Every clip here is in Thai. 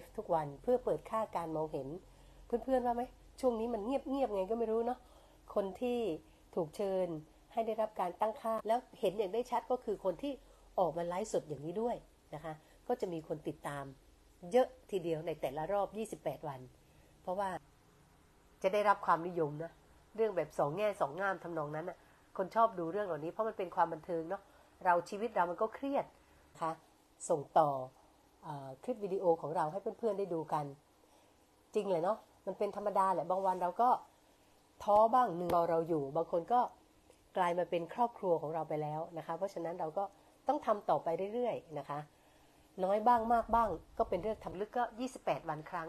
ฟ์ทุกวันเพื่อเปิดค่าการมองเห็น เพื่อนๆว่าไหมช่วงนี้มันเงียบเงียบๆไงก็ไม่รู้เนาะคนที่ถูกเชิญให้ได้รับการตั้งค่า แล้วเห็นอย่างได้ชัดก็คือคนที่ออกมาไลฟ์สดอย่างนี้ด้วยนะคะ ก็จะมีคนติดตาม เยอะทีเดียวในแต่ละรอบ 28 วัน เพราะว่าจะได้รับความนิยมนะเรื่องแบบสองแง่สองงามทำนองนั้นนะคนชอบดูเรื่องเหล่านี้เพราะมันเป็นความบันเทิงเนาะเราชีวิตเรามันก็เครียดนะคะส่งต่อ คลิปวิดีโอของเราให้เพื่อนๆได้ดูกัน จริงเลยเนาะมันเป็นธรรมดาแหละบางวันเราก็ท้อบ้างเหนื่อยเราอยู่ บางคนก็กลายมาเป็นครอบครัวของเราไปแล้วนะคะ เพราะฉะนั้นเราก็ต้องทำต่อไปเรื่อยๆนะคะ น้อยบ้างมากบ้าง ก็เป็นเรื่องทำลึกก็ 28 วันครั้ง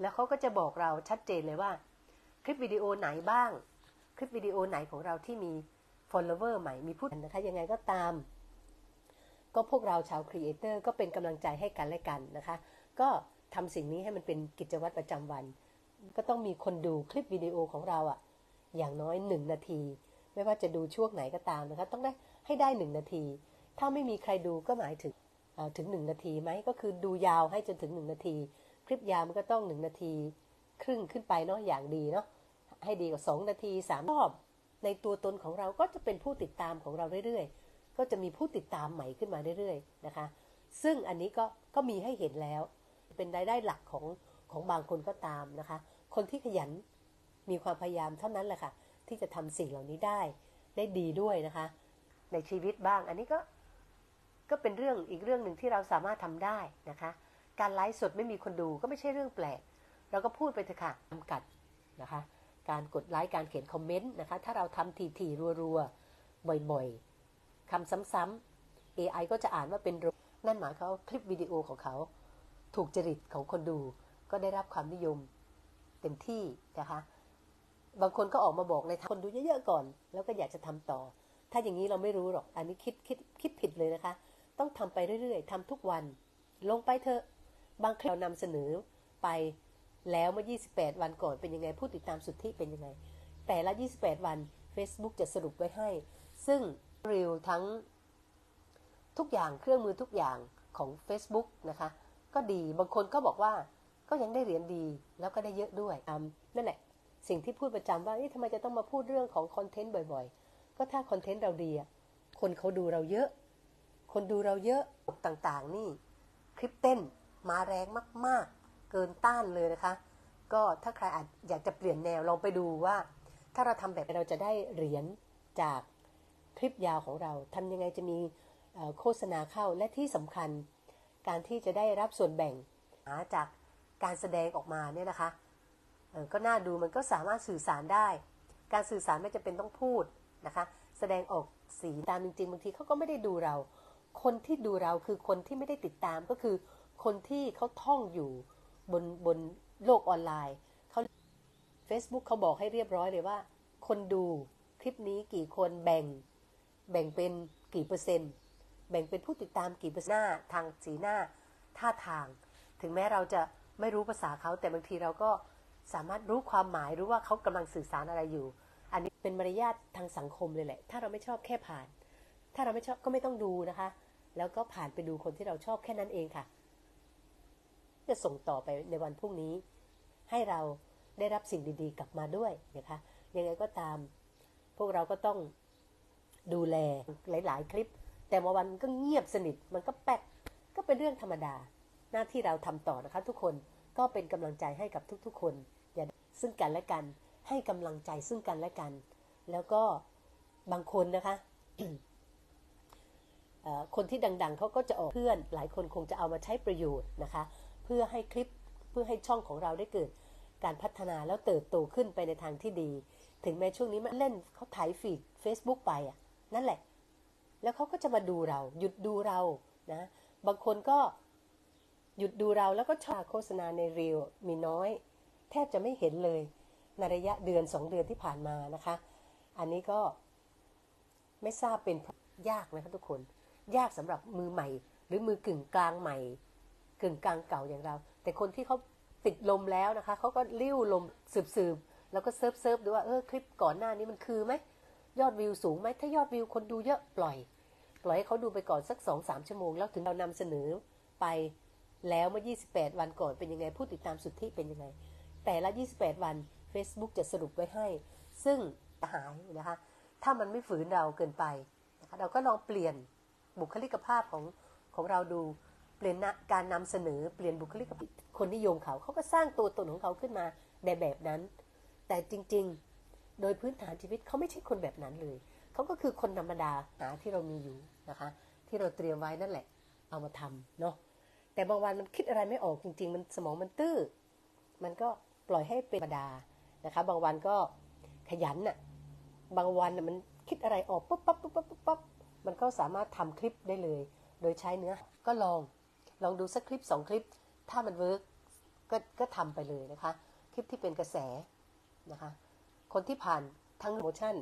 แล้วเขาก็จะบอกเราชัดเจนเลยว่า คลิปวิดีโอไหนบ้าง คลิปวิดีโอไหนของเราที่มี follower ใหม่มีผู้นะคะยังไงก็ตาม ก็พวกเราชาวครีเอเตอร์ก็เป็นกำลังใจให้กันและกันนะคะ ก็ทำสิ่งนี้ให้มันเป็นกิจวัตรประจำวัน ก็ต้องมีคนดูคลิปวิดีโอของเราอะอย่างน้อยหนึ่งนาที ไม่ว่าจะดูช่วงไหนก็ตามนะคะ ต้องได้ให้ได้หนึ่งนาที ถ้าไม่มีใครดูก็หมายถึงถึงหนึ่งนาทีไหมก็คือดูยาวให้จนถึงหนึ่งนาที คลิปยาวมันก็ต้องหนึ่งนาที ครึ่งขึ้นไปเนาะอย่างดีเนาะให้ดีกว่าสองนาทีสามรอบในตัวตนของเราก็จะเป็นผู้ติดตามของเราเรื่อยๆ ก็จะมีผู้ติดตามใหม่ขึ้นมาเรื่อยๆนะคะ ซึ่งอันนี้ก็ก็มีให้เห็นแล้ว เป็นรายได้หลักของของบางคนก็ตามนะคะ คนที่ขยันมีความพยายามเท่านั้นแหละค่ะ ที่จะทำสิ่งเหล่านี้ได้ได้ดีด้วยนะคะ ในชีวิตบ้าง อันนี้ก็ก็เป็นเรื่องอีกเรื่องหนึ่งที่เราสามารถทำได้นะคะ การไลฟ์สดไม่มีคนดูก็ไม่ใช่เรื่องแปลก เราก็พูดไปเถอะค่ะจำกัดนะคะ การกดไลค์การเขียนคอมเมนต์นะคะ ถ้าเราทำทีๆรัวๆบ่อยๆ คำซ้ำๆ AI ก็จะอ่านว่าเป็นโรนั่นหมายเขาคลิปวิดีโอของเขา ถูกจริตของคนดูก็ได้รับความนิยมเต็มที่นะคะ บางคนก็ออกมาบอกในคนดูเยอะๆก่อน แล้วก็อยากจะทำต่อ ถ้าอย่างนี้เราไม่รู้หรอก อันนี้คิดคิดคิดผิดเลยนะคะ ต้องทำไปเรื่อยๆทำทุกวัน ลงไปเถอะ บางคลิปเรานำเสนอไปแล้วเมื่อ 28 วันก่อนเป็นยังไง ผู้ติดตามสุทธิเป็นยังไง แต่ละ 28 วัน Facebook จะสรุปไว้ให้ ซึ่ง ร็วทั้งทุกอย่างเครื่องมือทุกอย่างของ Facebook นะคะ ก็ดีบางคนก็บอกว่าก็ยังได้เหรียญดีแล้วก็ได้เยอะด้วยอืมนั่นแหละสิ่งที่พูดประจำว่าเอ๊ะทำไมจะต้องมาพูดเรื่องของคอนเทนต์บ่อยๆ ก็ถ้าคอนเทนต์เราดีอะคนเขาดูเราเยอะ คนดูเราเยอะต่างๆ นี่ คลิปเต้นมาแรงมากๆ เกินต้านเลยนะคะ ก็ถ้าใครอาจอยากจะเปลี่ยนแนวลองไปดูว่า ถ้าเราทำแบบเราจะได้เหรียญจาก คลิปยาวของเราทำยังไงจะมีโฆษณาเข้าและที่สำคัญ การที่จะได้รับส่วนแบ่งหาจากการแสดงออกมาเนี่ยนะคะก็น่าดูมันก็สามารถสื่อสารได้ การสื่อสารไม่จำเป็นต้องพูดนะคะ แสดงออกสีตามจริงๆบางทีเขาก็ไม่ได้ดูเรา คนที่ดูเราคือคนที่ไม่ได้ติดตามก็คือ คนที่เขาท่องอยู่บนบนโลกออนไลน์เขา Facebook เขาบอกให้เรียบร้อยเลยว่า คนดูคลิปนี้กี่คนแบ่ง แบ่งเป็นกี่เปอร์เซ็นต์ แบ่งเป็นผู้ติดตามกี่เปอร์เซ็นต์หน้าทางสีหน้าท่าทาง ถึงแม้เราจะไม่รู้ภาษาเขาแต่บางทีเราก็สามารถรู้ความหมายรู้ว่าเขากำลังสื่อสารอะไรอยู่ อันนี้เป็นมารยาททางสังคมเลยแหละ ถ้าเราไม่ชอบแค่ผ่าน ถ้าเราไม่ชอบก็ไม่ต้องดูนะคะ แล้วก็ผ่านไปดูคนที่เราชอบแค่นั้นเองค่ะ จะส่งต่อไปในวันพรุ่งนี้ ให้เราได้รับสิ่งดีๆ กลับมาด้วยนะคะยังไงก็ตาม พวกเราก็ต้อง ดูแลหลาย ๆ คลิป แต่บาวันก็เงียบสนิทมันก็แป๊กก็เป็นเรื่องธรรมดา หน้าที่เราทำต่อนะคะทุกคนก็เป็นกำลังใจให้กับทุกๆ คนอย่าซึ่งกันและกัน ให้กำลังใจซึ่งกันและกัน แล้วก็บางคนนะคะคนที่ดัง ๆเขาก็จะออกเพื่อน หลายคนคงจะเอามาใช้ประโยชน์นะคะ เพื่อให้คลิปเพื่อให้ช่องของเราได้เกิด การพัฒนาแล้วเติบโตขึ้นไปในทางที่ดี ถึงแม้ช่วงนี้มันเล่นเขาถ่ายฟีด Facebook ไปอะ นั่นแหละ แล้วเขาก็จะมาดูเรา หยุดดูเรานะ บางคนก็หยุดดูเราแล้วก็ชอบโฆษณาในรีวมีน้อย แทบจะไม่เห็นเลยในระยะเดือนสองเดือนที่ผ่านมานะคะ อันนี้ก็ไม่ทราบเป็นเพราะยากนะคะทุกคน ยากสำหรับมือใหม่ หรือมือกึ่งกลางใหม่ กึ่งกลางเก่าอย่างเรา แต่คนที่เขาติดลมแล้วนะคะเขาก็ลิ้วลมสืบๆแล้วก็เซิร์ฟเซิร์ฟดูว่าเออคลิปก่อนหน้านี้มันคือไหม ยอดวิวสูงไหมถ้ายอดวิวคนดูเยอะปล่อย ปล่อยให้เขาดูไปก่อนสักสองสามชั่วโมง แล้วถึงเรานำเสนอไปแล้วเมื่อ 28 วันก่อนเป็นยังไง ผู้ติดตามสุดทธิเป็นยังไง แต่ละ 28 วัน Facebook จะสรุปไว้ให้ ซึ่งหายนะคะ ถ้ามันไม่ฝืนเราเกินไปนะคะเราก็ลองเปลี่ยนบุคลิกภาพของของเราดูเปลี่ยนการนำเสนอเปลี่ยนบุคลิกภาพคนนิยมเขาเขาก็สร้างตัวตนของเขาขึ้นมาในแบบนั้น แต่จริง ๆ โดยพื้นฐานชีวิตเขาไม่ใช่คนแบบนั้นเลยเขาก็คือคนธรรมดาหาที่เรามีอยู่นะคะ ที่เราเตรียมไว้นั่นแหละ เอามาทำเนาะแต่บางวันมันคิดอะไรไม่ออกจริง ๆ มันสมองมันตื้อมันก็ปล่อยให้เป็นธรรมดานะคะ บางวันก็ขยันน่ะบางวันมันคิดอะไรออกปุ๊บปั๊บปุ๊บปั๊บปุ๊บปั๊บมันก็สามารถทำคลิปได้เลย โดยใช้เนื้อก็ลองลองดูสักคลิปสองคลิป ถ้ามันเวิร์กก็ก็ทำไปเลยนะคะ คลิปที่เป็นกระแสนะคะ คนที่ผ่านทั้งโมชั่น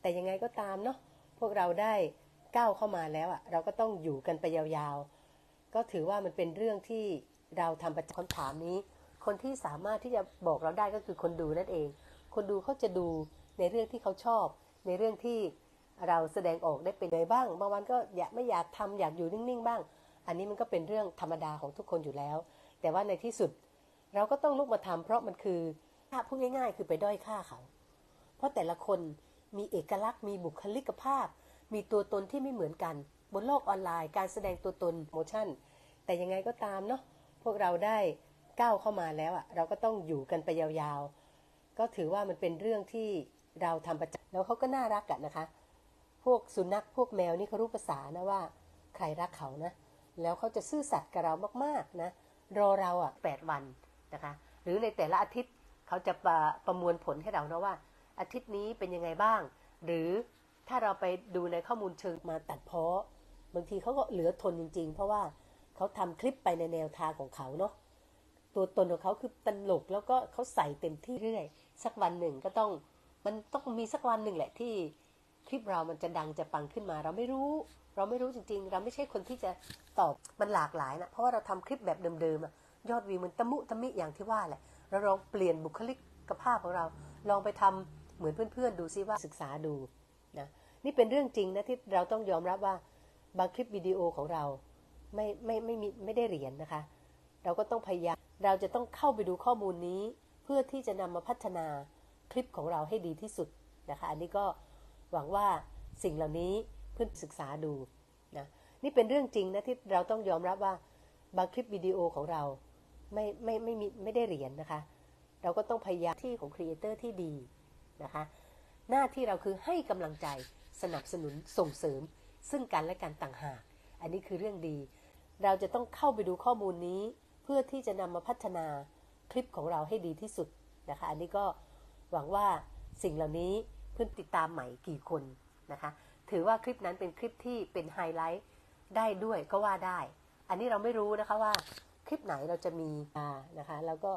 แต่ยังไงก็ตามเนาะพวกเราได้ก้าวเข้ามาแล้วอะเราก็ต้องอยู่กันไปยาวๆ ก็ถือว่ามันเป็นเรื่องที่เราทำประจำคำถามนี้ คนที่สามารถที่จะบอกเราได้ก็คือคนดูนั่นเอง คนดูเขาจะดูในเรื่องที่เขาชอบ ในเรื่องที่เราแสดงออกได้เป็นไงบ้าง บางวันก็อยากไม่อยากทำอยากอยู่นิ่งๆ บ้าง อันนี้มันก็เป็นเรื่องธรรมดาของทุกคนอยู่แล้ว แต่ว่าในที่สุด เราก็ต้องลุกมาทำเพราะมันคือถ้าพูดง่าย ๆ คือไปด้อยค่าเขา เพราะแต่ละคนมีเอกลักษณ์มีบุคลิกภาพ มีตัวตนที่ไม่เหมือนกัน บนโลกออนไลน์ การแสดงตัวตนโมชั่น แต่ยังไงก็ตามเนาะพวกเราได้ก้าวเข้ามาแล้วอะเราก็ต้องอยู่กันไปยาวๆ ก็ถือว่ามันเป็นเรื่องที่เราทำประจำแล้วเขาก็น่ารักกันนะคะ พวกสุนัขพวกแมวนี่เขารู้ภาษานะว่า ใครรักเขานะ แล้วเขาจะซื่อสัตย์กับเรามากๆนะรอเราอะแปดวันนะคะ หรือในแต่ละอาทิตย์เขาจะประประมวลผลให้เรานะว่า อาทิตย์นี้เป็นยังไงบ้าง หรือถ้าเราไปดูในข้อมูลเชิงมาตัดเพาะ บางทีเขาก็เหลือทนจริง ๆ เพราะว่าเขาทำคลิปไปในแนวทางของเขาเนาะตัวตนของเขาคือตลกแล้วก็เขาใส่เต็มที่เรื่อยสักวันหนึ่งก็ต้องมันต้องมีสักวันหนึ่งแหละที่คลิปเรามันจะดังจะปังขึ้นมา เราไม่รู้ เราไม่รู้จริง ๆ เราไม่ใช่คนที่จะตอบมันหลากหลายนะเพราะว่าเราทำคลิปแบบเดิมๆยอดวิวมันตะมุตะมิอย่างที่ว่าแหละเราลองเปลี่ยนบุคลิกภาพของเรา ลองไปทำ เหมือนเพื่อนๆ ดูซิว่าศึกษาดูนะนี่เป็นเรื่องจริงนะที่เราต้องยอมรับว่าบางคลิปวิดีโอของเราไม่ไม่ไม่มีไม่ได้เหรียญนนะคะ เราก็ต้องพยายามเราจะต้องเข้าไปดูข้อมูลนี้ เพื่อที่จะนำมาพัฒนาคลิปของเราให้ดีที่สุดนะคะ อันนี้ก็หวังว่าสิ่งเหล่านี้เพื่อนศึกษาดูนะนี่เป็นเรื่องจริงนะที่เราต้องยอมรับว่าบางคลิปวิดีโอของเราไม่ไม่ไม่มีไม่ได้เหรียญนนะคะ เราก็ต้องพยายามที่ของครีเอเตอร์ที่ดี นะคะ หน้าที่เราคือให้กำลังใจสนับสนุนส่งเสริม ซึ่งกันและกันต่างหาก อันนี้คือเรื่องดี เราจะต้องเข้าไปดูข้อมูลนี้ เพื่อที่จะนำมาพัฒนาคลิปของเราให้ดีที่สุดนะคะ อันนี้ก็หวังว่าสิ่งเหล่านี้เพื่อนติดตามใหม่กี่คนนะคะ ถือว่าคลิปนั้นเป็นคลิปที่เป็นไฮไลท์ได้ด้วยก็ว่าได้ อันนี้เราไม่รู้นะคะว่าคลิปไหนเราจะมีนะคะ แล้วก็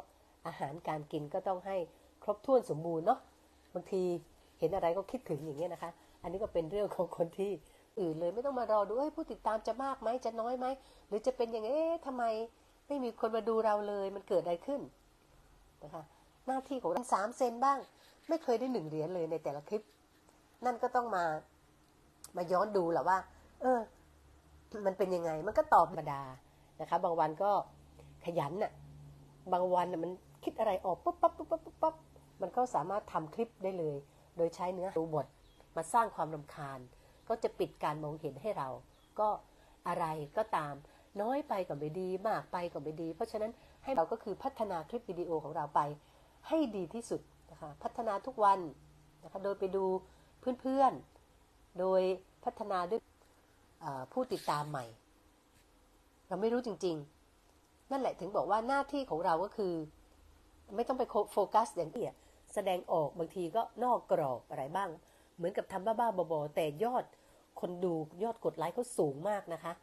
อาหารการกินก็ต้องให้ครบถ้วนสมบูรณ์เนาะ บางทีเห็นอะไรก็คิดถึงอย่างเงี้ยนะคะ อันนี้ก็เป็นเรื่องของคนที่อื่นเลยไม่ต้องมารอดูเอ้ยผู้ติดตามจะมากไหมจะน้อยไหมหรือจะเป็นอย่างเอ๊ะทำไมไม่มีคนมาดูเราเลยมันเกิดอะไรขึ้นนะคะหน้าที่ของเราสามเซนบ้าง ไม่เคยได้หนึ่งเหรียญเลยในแต่ละคลิป นั่นก็ต้องมามาย้อนดูแหละว่า เออ มันเป็นยังไงมันก็ตอบธรรมดานะคะ บางวันก็ขยันน่ะ บางวันน่ะมันคิดอะไรออกปุ๊บปั๊บปุ๊บปั๊บปุ๊บปั๊บ มันก็สามารถทำคลิปได้เลย โดยใช้เนื้อดูบทมาสร้างความรำคาญ ก็จะปิดการมองเห็นให้เรา ก็อะไรก็ตาม น้อยไปก็ไม่ดีมากไปก็ไม่ดี เพราะฉะนั้นให้เราก็คือพัฒนาคลิปวิดีโอของเราไป ให้ดีที่สุดนะคะพัฒนาทุกวันนะคะโดยไปดูเพื่อนๆ โดยพัฒนาด้วยผู้ติดตามใหม่ เราไม่รู้จริงๆ นั่นแหละถึงบอกว่าหน้าที่ของเราก็คือ ไม่ต้องไปโฟกัสอย่างเดียว แสดงออกบางทีก็นอกกรอบอะไรบ้าง เหมือนกับทำบ้าๆบอๆแต่ยอดคนดูยอดกดไลค์เขาสูงมากนะคะ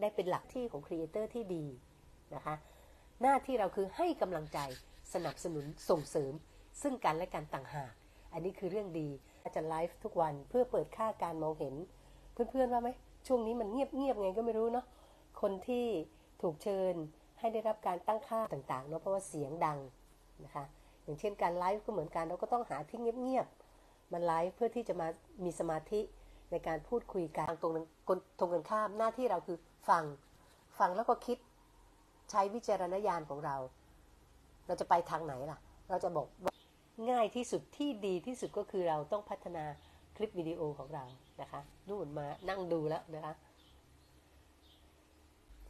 ได้เป็นหลักที่ของครีเอเตอร์ที่ดีนะคะ หน้าที่เราคือให้กำลังใจสนับสนุนส่งเสริม ซึ่งกันและกันต่างหาก อันนี้คือเรื่องดีจะไลฟ์ทุกวันเพื่อเปิดค่าการมองเห็น เพื่อนๆว่าไหมช่วงนี้มันเงียบๆไงก็ไม่รู้เนาะคนที่ถูกเชิญให้ได้รับการตั้งค่าต่างๆเนาะเพราะว่าเสียงดังนะคะ อย่างเช่นการไลฟ์ก็เหมือนกันเราก็ต้องหาที่เงียบๆมันไลฟ์เพื่อที่จะมามีสมาธิในการพูดคุยกันตรงนั้นตรงกันข้ามหน้าที่เราคือฟังฟังแล้วก็คิดใช้วิจารณญาณของเรา เราจะไปทางไหนล่ะ เราจะบอกง่ายที่สุดที่ดีที่สุดก็คือเราต้องพัฒนาคลิปวิดีโอของเรานะคะนู่นมานั่งดูแล้วนะคะ